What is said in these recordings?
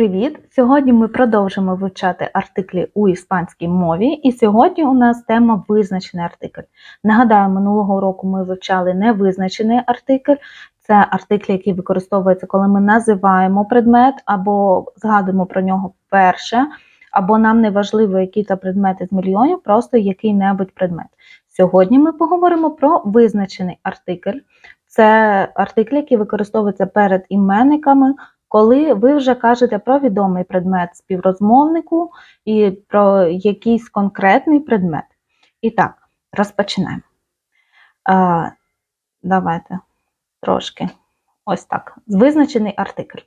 привіт! Сьогодні ми продовжимо вивчати артиклі у іспанській мові, і сьогодні у нас тема визначений артикль. Нагадаю, минулого року ми вивчали невизначений артикль. Це артикль, який використовується, коли ми називаємо предмет або згадуємо про нього вперше, або нам не важливо, які це предмети з мільйонів, просто який-небудь предмет. Сьогодні ми поговоримо про визначений артикль. Це артикль, який використовується перед іменниками коли ви вже кажете про відомий предмет співрозмовнику і про якийсь конкретний предмет. І так, розпочинаємо. А, Давайте трошки ось так. Визначений артикль.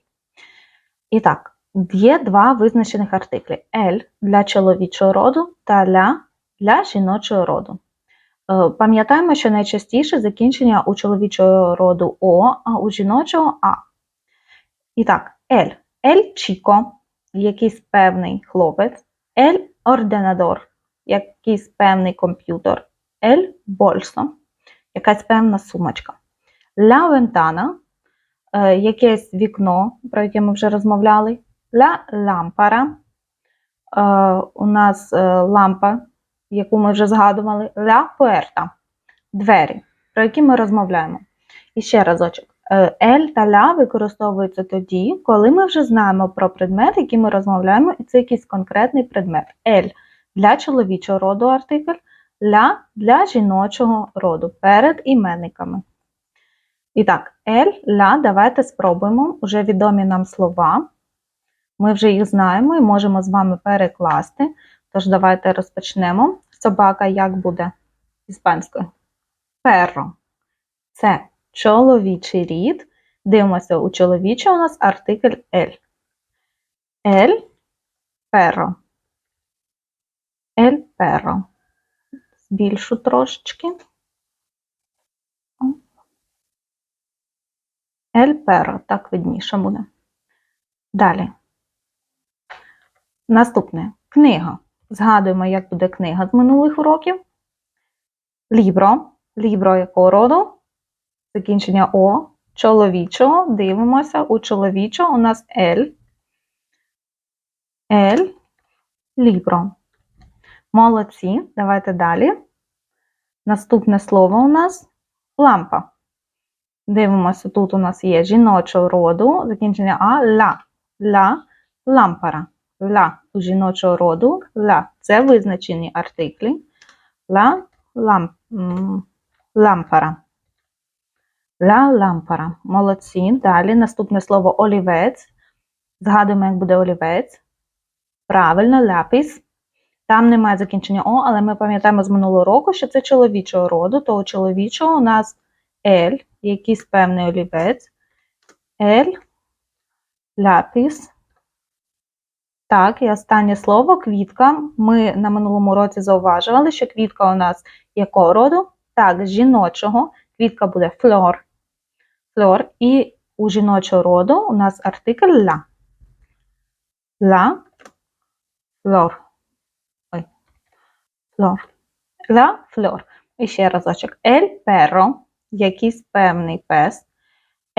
І так, є два визначених артиклі: L для чоловічого роду та ля для жіночого роду. Е, пам'ятаємо, що найчастіше закінчення у чоловічого роду О, а у жіночого А. І так, ель. Ель Чіко, якийсь певний хлопець, ель орденадор, якийсь певний комп'ютер, ель больсо, якась певна сумочка. Ля вентана, е, якесь вікно, про яке ми вже розмовляли. Ля лампара. Е, у нас е, лампа, яку ми вже згадували, ля пуерта, двері, про які ми розмовляємо. І ще разочок. Ель та ля використовуються тоді, коли ми вже знаємо про предмет, який ми розмовляємо, і це якийсь конкретний предмет. Ель для чоловічого роду артикль, ля для жіночого роду перед іменниками. І так, ель, ля, давайте спробуємо вже відомі нам слова. Ми вже їх знаємо і можемо з вами перекласти. Тож, давайте розпочнемо. Собака як буде іспанською? Перро. Це чоловічий рід. Дивимося, у чоловічого у нас артикль ель. Ель перо. Ель перо. Збільшу трошечки. Ель перо, так видніше буде. Далі. Наступне книга. Згадуємо, як буде книга з минулих уроків. Лібро. Лібро якого роду? Закінчення О, чоловічого. Дивимося, у чоловічого у нас L. L, лібро. Молодці. Давайте далі. Наступне слово у нас лампа. Дивимося, тут у нас є жіночого роду, закінчення А, ла. Ла, лампара. Ла у жіночого роду, ла. Це визначені артиклі. Ла, ламп, лампара. Ла лампара. Молодці. Далі наступне слово олівець. Згадуємо, як буде олівець. Правильно, ляпіс. Там немає закінчення О, але ми пам'ятаємо з минулого року, що це чоловічого роду, то у чоловічого у нас ель, якийсь певний олівець. Ель, ляпіс. Так, і останнє слово квітка. Ми на минулому році зауважували, що квітка у нас якого роду? Так, жіночого. Квітка буде флор. Флор. І у жіночого роду у нас артикль ла. Ла, флор. Ой. Флор. Ла, флор. І ще разочок. Ель перо, якийсь певний пес.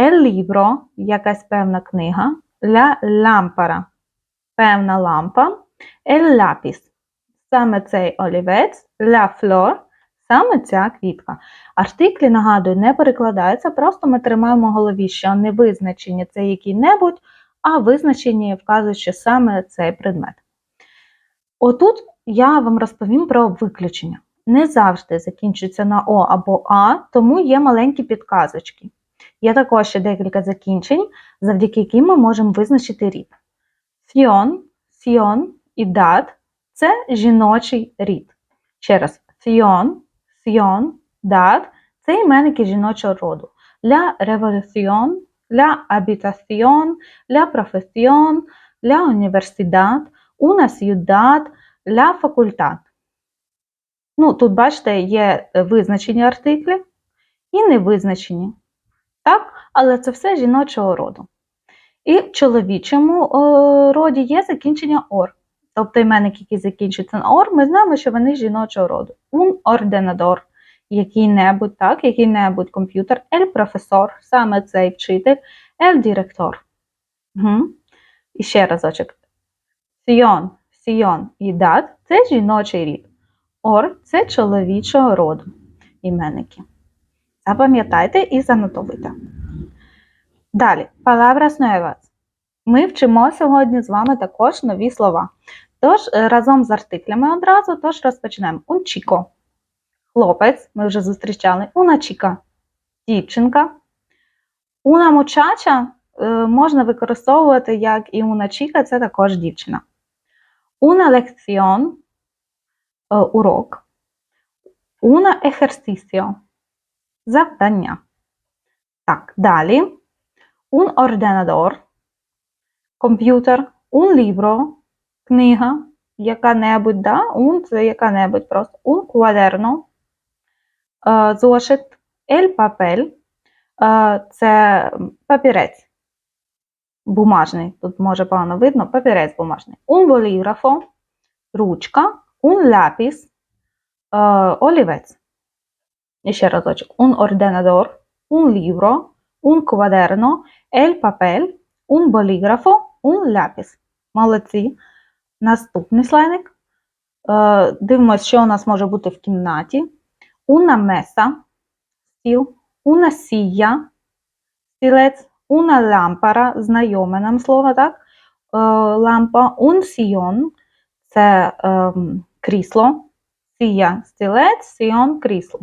Ель лібро, якась певна книга. Ла лампара, певна лампа. Ель лапіс. Саме цей олівець, ла флор Саме ця квітка. Артиклі, нагадую, не перекладаються, просто ми тримаємо в голові, що не визначені це який-небудь, а визначені вказуючи саме цей предмет. Отут я вам розповім про виключення. Не завжди закінчується на О або А, тому є маленькі підказочки. Є також ще декілька закінчень, завдяки яким ми можемо визначити рід. Фіон, сіон і дат це жіночий рід. Ще раз, фіон Сьон, дат це іменники жіночого роду. Ля революціон, ля абітаціон, ля професіон, ля університет, una ciudad, ля факультат. Ну, Тут, бачите, є визначені артиклі і невизначені. Так? Але це все жіночого роду. І в чоловічому о, роді є закінчення ор. Тобто іменник, який закінчується на ор, ми знаємо, що вони жіночого роду. Un ordenador, який-небудь, так, який-небудь комп'ютер, el професор, саме цей вчитель, el директор. Угу. І ще разочок. Сіон, сіон і дат це жіночий рід. Ор це чоловічого роду. Іменники. Запам'ятайте і занотовуйте. Далі, palabras nuevas. Ми вчимо сьогодні з вами також нові слова. Тож, е, разом з артиклями одразу, тож розпочнемо. Chico. Хлопець, ми вже зустрічали. Chica. Дівчинка. Una muchacha е, можна використовувати як і chica, це також дівчина. Una lección е, урок. Una ejercicio завдання. Так, далі. Un ordenador комп'ютер, un libro книга, яка-небудь, да? un це яка-небудь просто, un cuaderno е, зошит, el papel е, це папірець бумажний, тут може погано видно, папірець бумажний. Un bolígrafo ручка, un lápiz е, олівець. І ще разочок. Un ordenador, un libro, un cuaderno, el papel, un bolígrafo, un lápiz. Молодці. Наступний слайдик. Е, Дивимося, що у нас може бути в кімнаті. Una mesa, стіл, una silla, стілець, una lámpara, знайоме нам слово, так? Е, Лампа, un sillón, це ем, крісло, сія стілець, сіон крісло.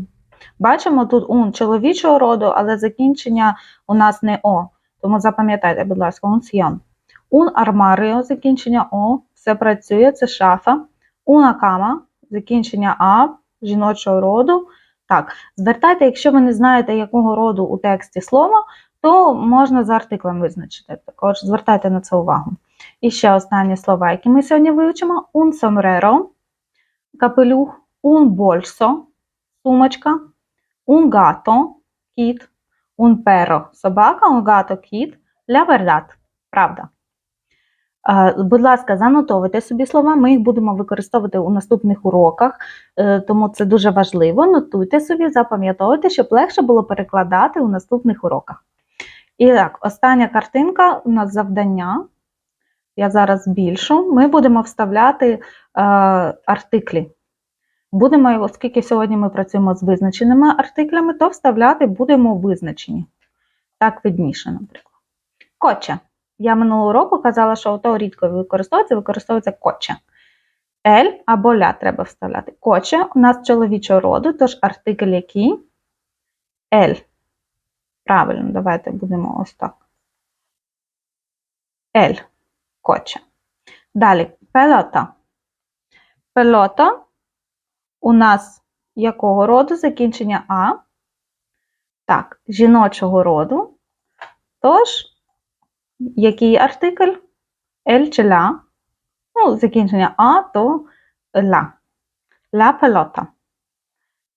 Бачимо тут ун чоловічого роду, але закінчення у нас не О. Тому запам'ятайте, будь ласка, un sillón. Un armario, закінчення О, все працює, це шафа. Una cama, закінчення А, жіночого роду. Так, звертайте, якщо ви не знаєте, якого роду у тексті слова, то можна за артиклем визначити. Також звертайте на це увагу. І ще останні слова, які ми сьогодні вивчимо: un sombrero, капелюх, un bolso, сумочка, un gato, кіт, un perro, собака, un gato, кіт, la verdad, правда. Будь ласка, занотовуйте собі слова, ми їх будемо використовувати у наступних уроках, е, тому це дуже важливо. Нотуйте собі, запам'ятовуйте, щоб легше було перекладати у наступних уроках. І так, остання картинка у нас завдання. Я зараз збільшу. Ми будемо вставляти е, артиклі. Будемо, оскільки сьогодні ми працюємо з визначеними артиклями, то вставляти будемо визначені. Так видніше, наприклад. Коча. Я минулого року казала, що ото рідко використовується, використовується коча. Ель або ля треба вставляти. Коча у нас чоловічого роду, тож артикль який? Ель. Правильно, давайте будемо ось так. Ель. Коча. Далі пелота. Пелота у нас якого роду? Закінчення А. Так, жіночого роду. Тож, який артикль? Ель чи ла? Ну, закінчення А, то ла. Ла пелота.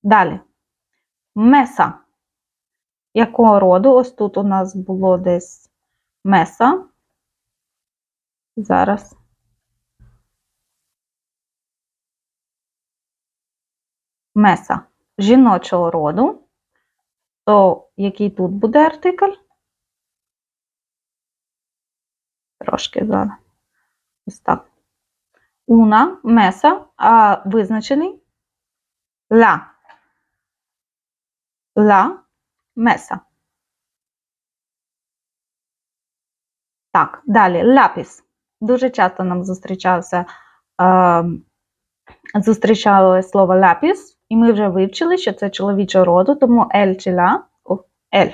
Далі. Меса. Якого роду? Ось тут у нас було десь меса. Зараз. Меса жіночого роду. То який тут буде артикль? Трошки зараз. Ось так. Уна, меса, а визначений ла. Ла, меса. Так, далі ляпіс. Дуже часто нам зустрічався, е, зустрічали слово ляпіс, і ми вже вивчили, що це чоловічого роду, тому ель чи ла, ель.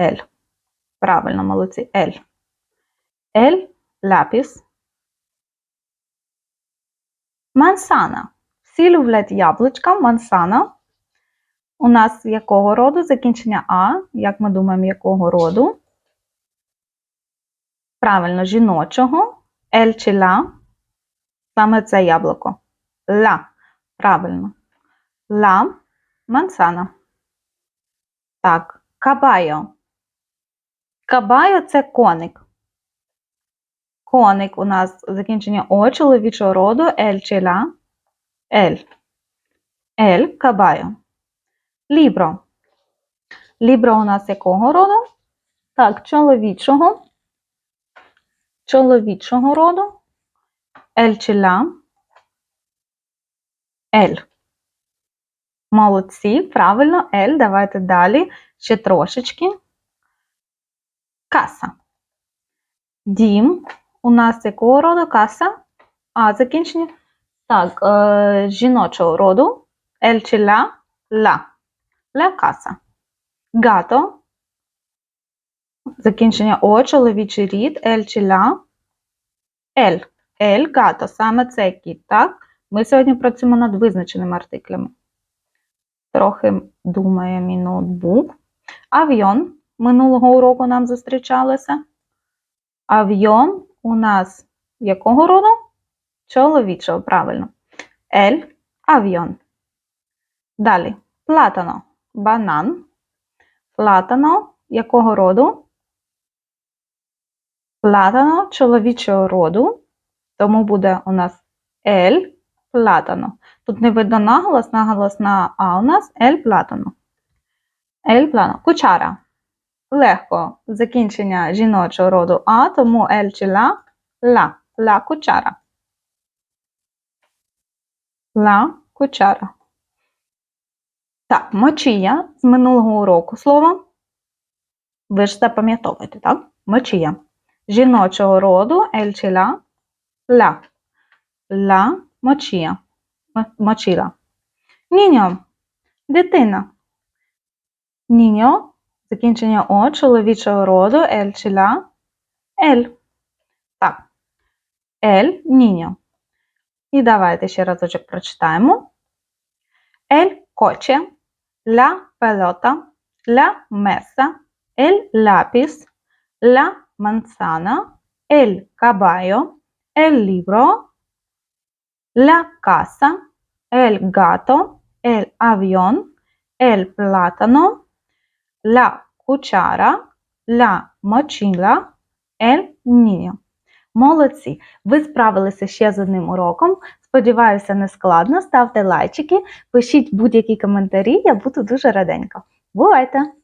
Ель. Правильно, молодці, ель. Ель, ляпіс. Мансана. Всі люблять яблучка, мансана. У нас якого роду? Закінчення А. Як ми думаємо, якого роду? Правильно, жіночого. Ель чи ла. Саме це яблуко. Ла. Правильно. Ла. Мансана. Так, кабайо. Кабайо це коник. Коник у нас закінчення О чоловічого роду. Ель чи. Ель. Ель кабайо. Лібро. Лібро у нас якого роду? Так, чоловічого. чоловічого роду. Чи la. El. Молодці, правильно, El. Давайте далі. Ще трошечки. Каса. Дім. У нас якого роду каса? А, закінчення. Так, е, жіночого роду. El чи la. La. La casa. Гато. Закінчення О, чоловічий рід. El чи la. El. El, гато. Саме цей кіт, так? Ми сьогодні працюємо над визначеними артиклями. Трохи думає мій ноутбук. Авіон. Минулого уроку нам зустрічалося. Авіон у нас якого роду? Чоловічого, правильно. Ель авіон. Далі. Платано. Банан. Платано якого роду? Платано чоловічого роду. Тому буде у нас ель платано. Тут не видно наголос, наголос на А у нас ель платано. Ель платано. Кучара. Легко закінчення жіночого роду А, тому ель чи ла, ла, ла кучара. Ла кучара. Так, мочія з минулого уроку слово. Ви ж запам'ятовуєте, так? Мочія. Жіночого роду ель чи ла, ла. Ла мочія. Мочіла. Ніньо. Дитина. Ніньо. Закінчення О чоловічого роду ель чи ла. Ель. Так. Ель ніньо. І давайте ще разочок прочитаємо. El coche, la pelota, la mesa, el lápiz, la manzana, el caballo, el libro, la casa, el gato, el avión, el plátano, la cuciara, la mochila, el niño. Молодці! Ви справилися ще з одним уроком. Сподіваюся, не складно. Ставте лайчики, пишіть будь-які коментарі, я буду дуже раденька. Бувайте!